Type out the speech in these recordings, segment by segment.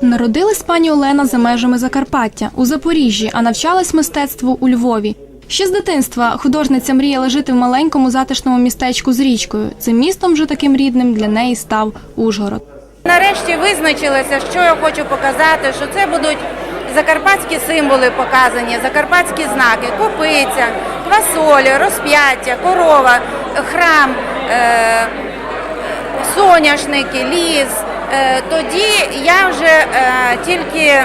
Народилась пані Олена за межами Закарпаття у Запоріжжі, а навчалась мистецтву у Львові. Ще з дитинства художниця мріяла жити в маленькому затишному містечку з річкою. Цим містом вже таким рідним для неї став Ужгород. Нарешті визначилася, що я хочу показати, що це будуть закарпатські символи показані, закарпатські знаки, копиця, квасолі, розп'яття, корова, храм, е- соняшники, ліс. Е, тоді я вже е, тільки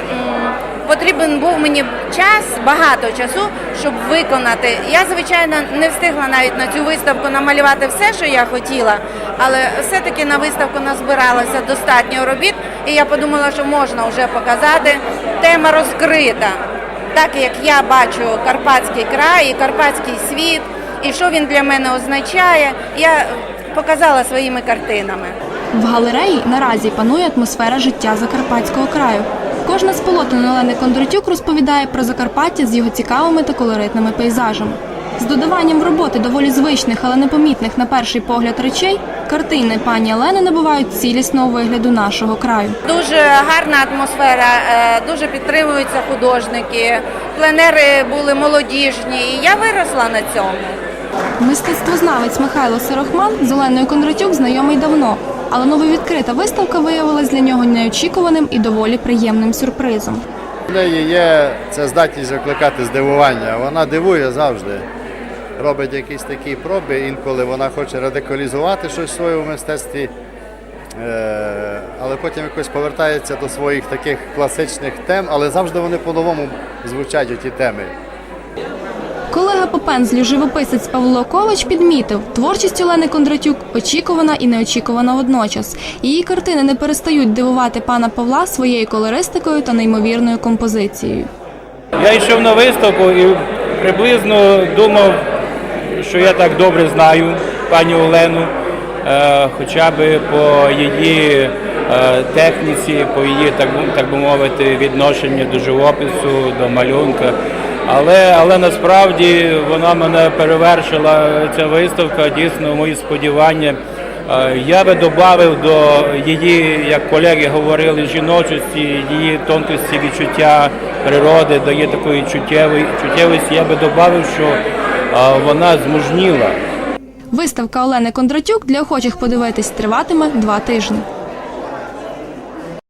потрібен був мені час, багато часу, щоб виконати. Я, звичайно, не встигла навіть на цю виставку намалювати все, що я хотіла, але все-таки на виставку назбиралося достатньо робіт, і я подумала, що можна вже показати. Тема розкрита. Так як я бачу Карпатський край і Карпатський світ, і що він для мене означає, я показала своїми картинами. В галереї наразі панує атмосфера життя Закарпатського краю. Кожна з полотен Олени Кондратюк розповідає про Закарпаття з його цікавими та колоритними пейзажами. З додаванням в роботи доволі звичних, але непомітних на перший погляд речей, картини пані Олени набувають цілісного вигляду нашого краю. Дуже гарна атмосфера, е, дуже підтримуються художники, пленери були молодіжні, і я виросла на цьому. Мистецтвознавець Михайло Сирохман з Оленою Кондратюк знайомий давно, але нововідкрита виставка виявилась для нього неочікуваним і доволі приємним сюрпризом. У неї є ця здатність викликати здивування. Вона дивує завжди. Робить якісь такі проби, інколи вона хоче радикалізувати щось в своєму мистецтві, е, але потім якось повертається до своїх таких класичних тем, але завжди вони по-новому звучать ті теми. Колега по пензлю живописець Павло Ковач підмітив, творчість Олени Кондратюк очікувана і неочікувана водночас. Її картини не перестають дивувати пана Павла своєю колористикою та неймовірною композицією. Я йшов на виставку і приблизно думав, що я так добре знаю пані Олену, е, хоча б по її е, техніці, по її, так би мовити, відношенню до живопису, до малюнка. Але, але насправді вона мене перевершила ця виставка, дійсно мої сподівання. Е, Я би додав до її, як колеги говорили, жіночості, її тонкості відчуття природи, її такої чуттєвої чуттєвості. Я би додав, що е, вона змужніла. Виставка Олени Кондратюк для охочих подивитись триватиме два тижні.